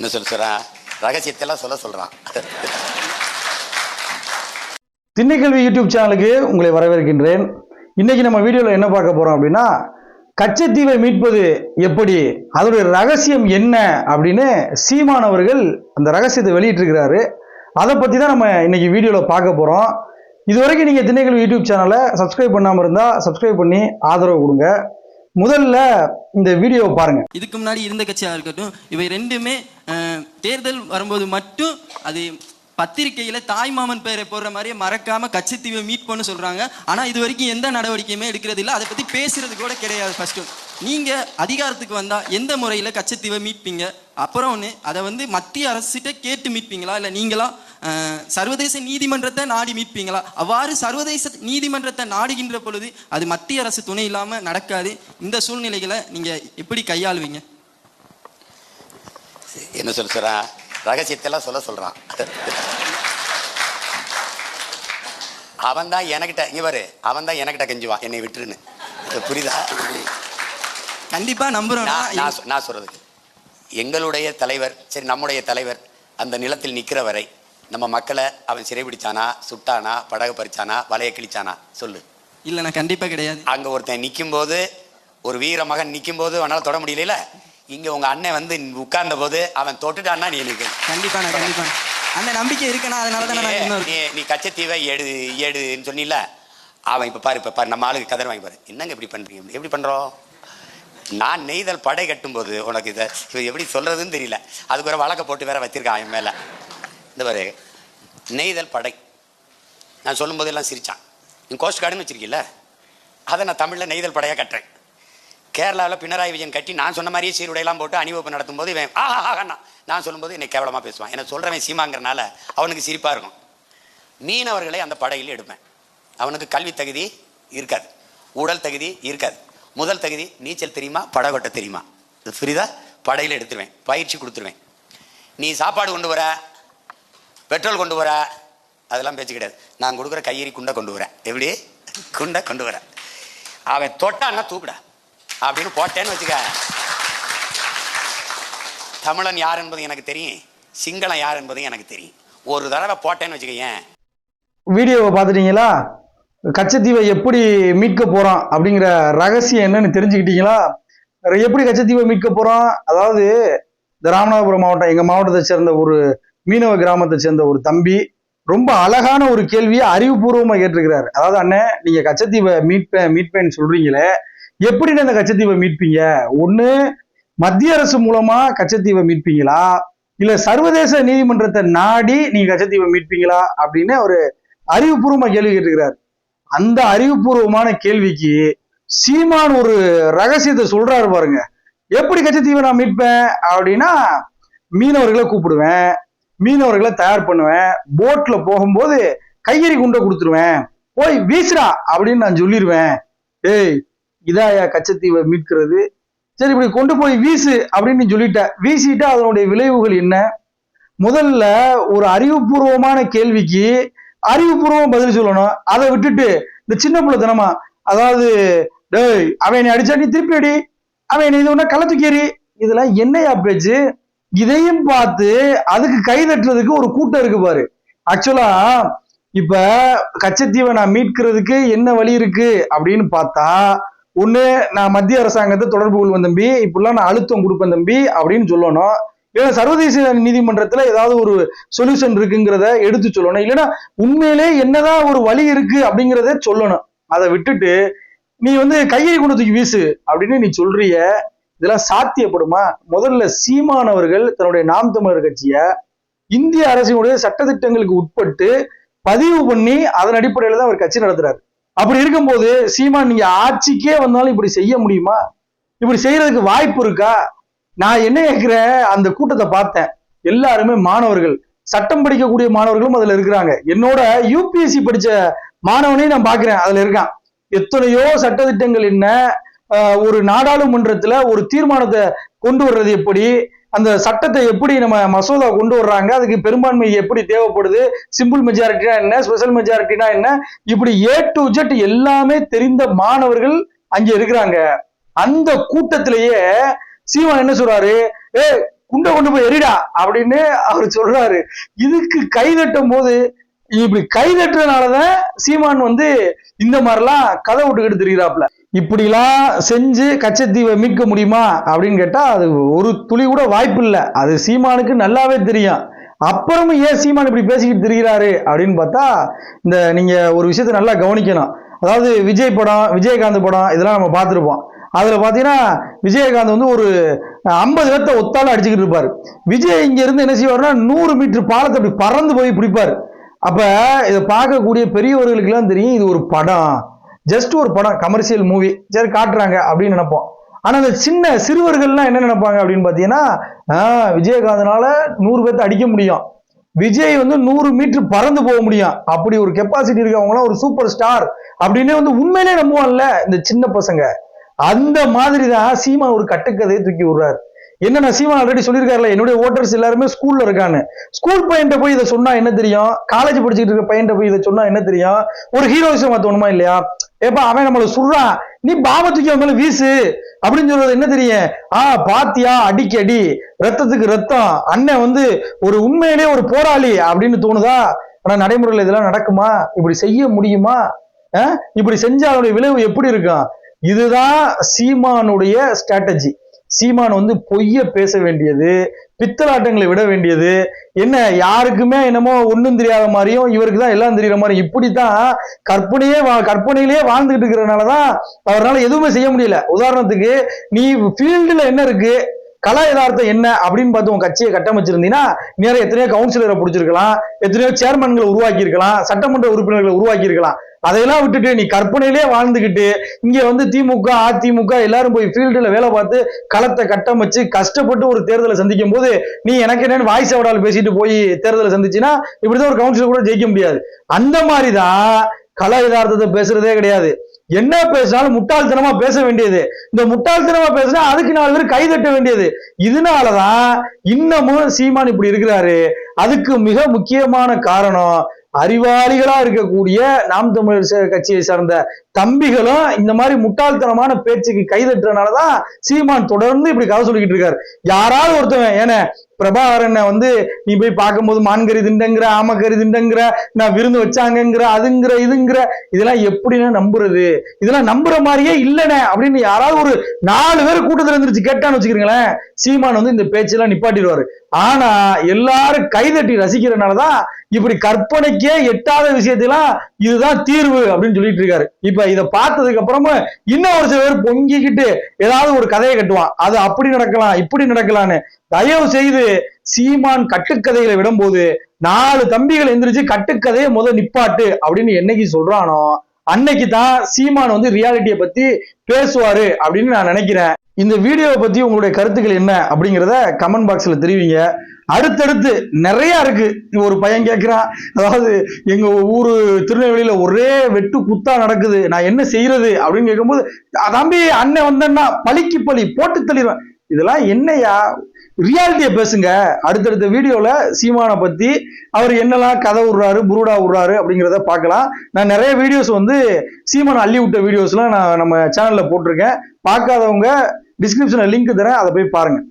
என்ன சொல்ல சொல்றான் ரகசியத்தெல்லாம் சொல்ல சொல்றான். திண்ணைக்கல்வி யூடியூப் சேனலுக்கு உங்களை வரவேற்கின்றேன். இன்னைக்கு நம்ம வீடியோவில் என்ன பார்க்க போறோம் அப்படின்னா கச்சத்தீவை மீட்பது எப்படி அதோடைய ரகசியம் என்ன அப்படின்னு சீமான் அவர்கள் அந்த ரகசியத்தை வெளியிட்டிருக்கிறாரு. அதை பற்றி தான் நம்ம இன்னைக்கு வீடியோவில் பார்க்க போகிறோம் இதுவரைக்கும் நீங்கள் திண்ணைக்கல்வி யூடியூப் சேனலை சப்ஸ்கிரைப் பண்ணாமல் இருந்தால் சப்ஸ்கிரைப் பண்ணி ஆதரவு கொடுங்க. முதல்ல இந்த வீடியோவை பாருங்க. இதுக்கு முன்னாடி இருந்த கட்சியாக இருக்கட்டும் இவை ரெண்டுமே தேர்தல் வரும்போது மட்டும் அது பத்திரிக்கையில தாய்மாமன் பெயரை போடுற மாதிரியே மறக்காம கட்சித்தீவை மீட் பண்ண சொல்றாங்க. ஆனா இது வரைக்கும் எந்த நடவடிக்கையுமே எடுக்கிறது இல்லை. அதை பத்தி பேசுறது கூட கிடையாது ஃபர்ஸ்ட் நீங்க அதிகாரத்துக்கு வந்தா எந்த முறையில கட்சித்தீவை மீட்பீங்க? அப்புறம் ஒன்று அதை வந்து மத்திய அரசிட்ட கேட்டு மீட்பீங்களா? இல்லை நீங்களா? சர்வதேச நீதிமன்றத்தை நாடி மீட்பீங்களா? அவ்வாறு சர்வதேச நீதிமன்றத்தை நாடுகின்ற பொழுது அது மத்திய அரசு துணை இல்லாம நடக்காது. இந்த சூழ்நிலைகளை நீங்க எப்படி கையாளுவீங்க? என்ன சொல்ல சொல்றான் ரகசியத்தெல்லாம் சொல்ல சொல்றான். அவன் தான் எனக்கிட்ட இங்க பாரு அவன் தான் எனக்கிட்ட கெஞ்சுவான் என்னை விட்டுருன்னு. புரியுதா? கண்டிப்பா நம்புறோம் நான் நான் சொ- நான் சொல்றதுக்கு எங்களுடைய தலைவர் சரி நம்முடைய தலைவர் அந்த நிலத்தில் நிற்கிற வரை நம்ம மக்களை அவன் சிறைபிடிச்சானா சுட்டானா படகு பறிச்சானா வலைய கிழிச்சானா? சொல்லு. இல்ல நான் கண்டிப்பா கிடையாது. அங்க ஒருத்தன் நிற்கும் போது ஒரு வீர மகன் நிற்கும் போது அவனால தொட முடியல இங்க உங்க அண்ணன் வந்து உட்கார்ந்த போது அவன் தொட்டுட்டான்னா நீ நிற்க கண்டிப்பா நான் கண்டிப்பா அந்த நம்பிக்கை இருக்கணும் அதனால தான் நீ நீ கச்சத்தீவை ஏடு ஏடுன்னு சொன்னில அவன் இப்ப பாரு இப்ப பாரு நம்ம ஆளுக்கு கதர் வாங்கி பாரு. என்னங்க இப்படி பண்றீங்க? எப்படி பண்றோம்? நான் நெய்தல் படை கட்டும்போது உனக்கு இதை எப்படி சொல்றதுன்னு தெரியல. அதுக்கு ஒரு வழக்க போட்டு வேற வச்சிருக்கான் என் மேல. இந்த பாரு நெய்தல் படை. நான் சொல்லும்போது எல்லாம் சிரிச்சான். நீ கோஸ்ட் கார்டுன்னு வச்சிருக்கீல்ல? அதை நான் தமிழில் நெய்தல் படையாக கட்டுறேன். கேரளாவில் பினராயி விஜயன் கட்டி நான் சொன்ன மாதிரியே சீருடையெல்லாம் போட்டு அணிவகுப்பு நடத்தும்போது இவன் ஆஹா நான் சொல்லும்போது என்னை கேவலமாக பேசுவான். என்ன சொல்கிறவன் சீமாங்கிறனால அவனுக்கு சிரிப்பாக இருக்கும். மீனவர்களை அந்த படையில் எடுப்பேன். அவனுக்கு கல்வி தகுதி இருக்காது. உடல் தகுதி இருக்காது. முதல் தகுதி நீச்சல் தெரியுமா? படகொட்ட தெரியுமா? இது புரியுதா படையில் எடுத்துருவேன். பயிற்சி கொடுத்துருவேன். நீ சாப்பாடு கொண்டு வர பெட்ரோல் கொண்டு வர அதெல்லாம் பேச்சு கிடையாது. நான் கொடுக்குற கையெறி குண்டை கொண்டு வரேன் எப்படி? குண்டை கொண்டு வரேன் அவன் தொட்டான்னா தூக்குடா. அப்படின்னு போட்டேன்னு வச்சுக்க. தமிழன் யார் என்பது எனக்கு தெரியும். சிங்களம் யார் என்பதும் எனக்கு தெரியும். ஒரு தடவை போட்டேன்னு வச்சுக்க வீடியோவை பார்த்துட்டீங்களா? கச்சத்தீவை எப்படி மீட்க போறோம் அப்படிங்கிற ரகசியம் என்னன்னு தெரிஞ்சுக்கிட்டீங்களா? எப்படி கச்சத்தீவை மீட்க போறோம் அதாவது இந்த ராமநாதபுரம் மாவட்டம் எங்க மாவட்டத்தை சேர்ந்த ஒரு மீனவ கிராமத்தை சேர்ந்த ஒரு தம்பி ரொம்ப அழகான ஒரு கேள்வியை அறிவுபூர்வமா கேட்டிருக்கிறாரு. அதாவது அண்ணே நீங்க கச்சத்தீவை மீட்பேன் மீட்பேன்னு சொல்றீங்களே எப்படி அந்த கச்சத்தீவை மீட்பீங்க? ஒண்ணு மத்திய அரசு மூலமா கச்சத்தீவை மீட்பீங்களா? இல்ல சர்வதேச நீதிமன்றத்தை நாடி நீங்க கச்சத்தீவை மீட்பீங்களா? அப்படின்னு ஒரு அறிவுபூர்வமா கேள்வி கேட்டிருக்கிறார். அந்த அறிவுபூர்வமான கேள்விக்கு சீமான் ஒரு ரகசியத்தை சொல்றாரு பாருங்க. எப்படி கச்சத்தீவை நான் மீட்பேன்? அப்படின்னா மீனவர்களை கூப்பிடுவேன். மீனவர்களை தயார் பண்ணுவேன். போட்ல போகும்போது கையெறி குண்டை கொடுத்துருவேன். போய் வீசுடா! அப்படின்னு நான் சொல்லிடுவேன் ஏய் இதாயா கச்சத்தீவை மீட்கிறது? சரி இப்படி கொண்டு போய் வீசு! அப்படின்னு சொல்லிட்ட வீசிட்டு அதனுடைய விளைவுகள் என்ன? முதல்ல ஒரு அறிவுபூர்வமான கேள்விக்கு அறிவுபூர்வம் பதில் சொல்லணும். அதை விட்டுட்டு இந்த சின்ன பிள்ளை தினமா அதாவது டேய் அவன் என்னை அடிச்சா நீ திருப்பி அடி அவன் என்னை இது ஒண்ணா கள இதெல்லாம் என்னையா பேச்சு? இதையும் பார்த்து அதுக்கு கை தட்டுறதுக்கு ஒரு கூட்டம் இருக்கு பாரு. ஆக்சுவலா இப்ப கச்சத்தீவை நான் மீட்கிறதுக்கு என்ன வழி இருக்கு அப்படின்னு பார்த்தா ஒண்ணு நான் மத்திய அரசாங்கத்தை தொடர்பு கொள்வேன் தம்பி இப்படிலாம் நான் அழுத்தம் கொடுப்பேன் தம்பி அப்படின்னு சொல்லணும். இல்லைன்னா சர்வதேச நீதிமன்றத்துல ஏதாவது ஒரு சொல்யூஷன் இருக்குங்கிறத எடுத்து சொல்லணும். இல்லைன்னா உண்மையிலே என்னதான் ஒரு வழி இருக்கு அப்படிங்கிறத சொல்லணும். அதை விட்டுட்டு நீ வந்து கையை கொண்டு தூக்கி வீசு அப்படின்னு நீ சொல்றிய இதெல்லாம் சாத்தியப்படுமா? முதல்ல சீமானவர்கள் தன்னுடைய நாம் தமிழர் கட்சியை இந்திய அரசினுடைய சட்டத்திட்டங்களுக்கு உட்பட்டு பதிவு பண்ணி அதன் அடிப்படையில தான் அவர் கட்சி நடத்துறாரு. அப்படி இருக்கும்போது சீமான் நீங்க ஆட்சிக்கே வந்தாலும் இப்படி செய்ய முடியுமா? இப்படி செய்யறதுக்கு வாய்ப்பு இருக்கா? நான் என்ன கேட்கிறேன் அந்த கூட்டத்தை பார்த்தேன். எல்லாருமே மாணவர்கள். சட்டம் படிக்கக்கூடிய மாணவர்களும் அதுல இருக்கிறாங்க. என்னோட யூபிஎஸ்சி படிச்ச மாணவனையும் நான் பாக்குறேன் அதுல இருக்கான். எத்தனையோ சட்டதிட்டங்கள் என்ன? ஒரு நாடாளுமன்றத்துல ஒரு தீர்மானத்தை கொண்டு வர்றது எப்படி? அந்த சட்டத்தை எப்படி நம்ம மசோதா கொண்டு வர்றாங்க? அதுக்கு பெரும்பான்மை எப்படி தேவைப்படுது? சிம்பிள் மெஜாரிட்டினா என்ன? ஸ்பெஷல் மெஜாரிட்டினா என்ன? இப்படி ஏ டு ஜெட் எல்லாமே தெரிந்த மாணவர்கள் அங்க இருக்கிறாங்க. அந்த கூட்டத்திலேயே சீமான் என்ன சொல்றாரு? ஏ குண்டை கொண்டு போய் எரிடா அப்படின்னு அவர் சொல்றாரு. இதுக்கு கைதட்டும் போது இப்படி கை தட்டுறதுனாலதான் சீமான் வந்து இந்த மாதிரிலாம் கதை விட்டுக்கிட்டு திரிகிறாப்ல இப்படிலாம் செஞ்சு கச்சத்தீவை மீட்க முடியுமா அப்படின்னு கேட்டால் அது ஒரு துளி கூட வாய்ப்பு இல்லை. அது சீமானுக்கு நல்லாவே தெரியும். அப்புறமும் ஏன் சீமான் இப்படி பேசிக்கிட்டு திரிகிறாரு அப்படின்னு பார்த்தா இந்த நீங்கள் ஒரு விஷயத்தை நல்லா கவனிக்கணும். அதாவது விஜய் படம் விஜயகாந்த் படம் இதெல்லாம் நம்ம பார்த்துருப்போம். அதில் பார்த்தீங்கன்னா விஜயகாந்த் வந்து ஒரு ஐம்பது பேர்த்த ஒத்தால அடிச்சுக்கிட்டு இருப்பார். விஜய் இங்கேருந்து என்ன செய்வாருன்னா நூறு மீட்டர் பாலத்தை அப்படி பறந்து போய் பிடிப்பார். அப்போ இதை பார்க்கக்கூடிய பெரியவர்களுக்கெல்லாம் தெரியும் இது ஒரு படம். ஜஸ்ட் ஒரு படம் கமர்ஷியல் மூவி சரி காட்டுறாங்க அப்படின்னு நினைப்போம். ஆனால் அந்த சின்ன சிறுவர்கள்லாம் என்ன நினைப்பாங்க அப்படின்னு பார்த்தீங்கன்னா விஜயகாந்தனால நூறு பேர்த்த அடிக்க முடியும். விஜய் வந்து நூறு மீட்டர் பறந்து போக முடியும். அப்படி ஒரு கெப்பாசிட்டி இருக்கவங்களாம் ஒரு சூப்பர் ஸ்டார் அப்படின்னு வந்து உண்மையிலே நம்புவான்ல இந்த சின்ன பசங்க. அந்த மாதிரி தான் சீமா ஒரு கட்டுக்கதையை தூக்கி விடுறாரு. என்ன சீமான் சீமா ஆல்ரெடி சொல்லியிருக்காருல என்னுடைய ஓட்டர்ஸ் எல்லாருமே ஸ்கூல்ல இருக்கான்னு. ஸ்கூல் பையன்ட்ட போய் இதை சொன்னா என்ன தெரியும்? காலேஜ் படிச்சுட்டு இருக்க பையன்ட்ட போய் இதை சொன்னா என்ன தெரியும்? ஒரு ஹீரோயிசம் தோணுமா இல்லையா? ஏப்பா அவன் நம்மள சொல்றான் நீ பாவத்துக்கு அவன் மேல வீசு. அப்படின்னு சொல்றது என்ன தெரியும்? ஆ பாத்தியா? அடிக்கு அடி ரத்தத்துக்கு ரத்தம். அண்ணன் வந்து ஒரு உண்மையிலே ஒரு போராளி அப்படின்னு தோணுதா? ஆனா நடைமுறையில் இதெல்லாம் நடக்குமா? இப்படி செய்ய முடியுமா? இப்படி செஞ்சா அதனுடைய விளைவு எப்படி இருக்கும்? இதுதான் சீமானுடைய ஸ்ட்ராட்டஜி சீமான் வந்து பொய்ய பேச வேண்டியது பித்தலாட்டங்களை விட வேண்டியது. என்ன யாருக்குமே என்னமோ ஒன்றும் தெரியாத மாதிரியும் இவருக்கு தான் எல்லாம் தெரியுற மாதிரி இப்படித்தான் கற்பனையே வா- கற்பனையிலேயே வாழ்ந்துகிட்டு இருக்கிறதுனாலதான் அவரால் எதுவுமே செய்ய முடியல. உதாரணத்துக்கு நீ ஃபீல்டுல என்ன இருக்கு? கலா யதார்த்தம் என்ன? அப்படின்னு பார்த்து உன் கட்சியை கட்டமைச்சிருந்தீங்கன்னா நேரம் எத்தனையோ கவுன்சிலரை பிடிச்சிருக்கலாம் எத்தனையோ சேர்மன்களை உருவாக்கி இருக்கலாம் சட்டமன்ற உறுப்பினர்களை உருவாக்கி இருக்கலாம் அதையெல்லாம் விட்டுட்டு நீ கற்பனையிலே வாழ்ந்துகிட்டு இங்க வந்து திமுக அதிமுக எல்லாரும் போய் ஃபீல்டுல வேலை பார்த்து களத்தை கட்டமைச்சு கஷ்டப்பட்டு ஒரு தேர்தலை சந்திக்கும் போது நீ எனக்கு என்னன்னு வாய்ஸ் அவடால் பேசிட்டு போய் தேர்தலை சந்திச்சுன்னா இப்படிதான் ஒரு கவுன்சிலர் கூட ஜெயிக்க முடியாது. அந்த மாதிரிதான் கல யதார்த்தத்தை பேசுறதே கிடையாது. என்ன பேசினாலும் முட்டாள்தனமா பேச வேண்டியது. இந்த முட்டாள்தனமா பேசினா அதுக்கு நாலு பேர் கை தட்ட வேண்டியது. இதனாலதான் இன்னமும் சீமான் இப்படி இருக்கிறாரு. அதுக்கு மிக முக்கியமான காரணம் அறிவாளிகளா இருக்கக்கூடிய நாம் தமிழர் கட்சியை சார்ந்த தம்பிகளும் இந்த மாதிரி முட்டாள்தனமான பேச்சுக்கு கைதட்டுறதுனாலதான் சீமான் தொடர்ந்து இப்படி கதை சொல்லிக்கிட்டு இருக்காரு. யாராவது ஒருத்தவன் ஏன பிரபாகரனை வந்து நீ போய் பார்க்கும்போது மான்கறி திண்டங்கிற ஆமக்கறி திண்டங்கிற நான் விருந்து வச்சாங்கங்கிற அதுங்கிற இதுங்கிற இதெல்லாம் எப்படின்னு நம்புறது? இதெல்லாம் நம்புற மாதிரியே இல்லைனே அப்படின்னு யாராவது ஒரு நாலு பேர் கூட்டத்தில் இருந்துருச்சு. கேட்டான்னு வச்சுக்கிறீங்களேன் சீமான் வந்து இந்த பேச்செல்லாம் நிப்பாட்டிடுவாரு. ஆனா எல்லாரும் கைதட்டி ரசிக்கிறனாலதான் இப்படி கற்பனைக்கே எட்டாத விஷயத்தெல்லாம் இதுதான் தீர்வு அப்படின்னு சொல்லிட்டு இருக்காரு. இப்ப இதை பார்த்ததுக்கு அப்புறமா இன்னும் ஒரு சில பேர் பொங்கிக்கிட்டு ஏதாவது ஒரு கதையை கட்டுவான். அது அப்படி நடக்கலாம் இப்படி நடக்கலான்னு தயவு செய்து சீமான் கட்டுக்கதைகளை விடும்போது நாலு தம்பிகள் எந்திரிச்சு கட்டுக்கதையை முதல் நிப்பாட்டு அப்படின்னு என்னைக்கு சொல்றானோ அன்னைக்கு தான் சீமான் வந்து ரியாலிட்டியை பத்தி பேசுவாரு அப்படின்னு நான் நினைக்கிறேன். இந்த வீடியோவை பத்தி உங்களுடைய கருத்துக்கள் என்ன அப்படிங்கிறத கமெண்ட் பாக்ஸ்ல தெரிவிங்க. அடுத்தடுத்து நிறைய இருக்கு. ஒரு பையன் கேட்கிறான் அதாவது எங்க ஊரு திருநெல்வேலியில ஒரே வெட்டு குத்தா நடக்குது நான் என்ன செய்யறது அப்படின்னு கேட்கும்போது தம்பி அண்ணன் வந்தேன்னா பழிக்கு பழி போட்டு தள்ளிடுவேன். இதெல்லாம் என்னையா? ரியாலிட்டியை பேசுங்க. அடுத்தடுத்த வீடியோவில் சீமானை பற்றி அவர் என்னெல்லாம் கதை விடுறாரு புருடா விடுறாரு அப்படிங்கிறத பார்க்கலாம். நான் நிறைய வீடியோஸ் வந்து சீமான் அள்ளி விட்ட வீடியோஸ்லாம் நான் நம்ம சேனலில் போட்டிருக்கேன். பார்க்காதவங்க டிஸ்கிரிப்ஷனில் லிங்க் தரேன். அதை போய் பாருங்கள்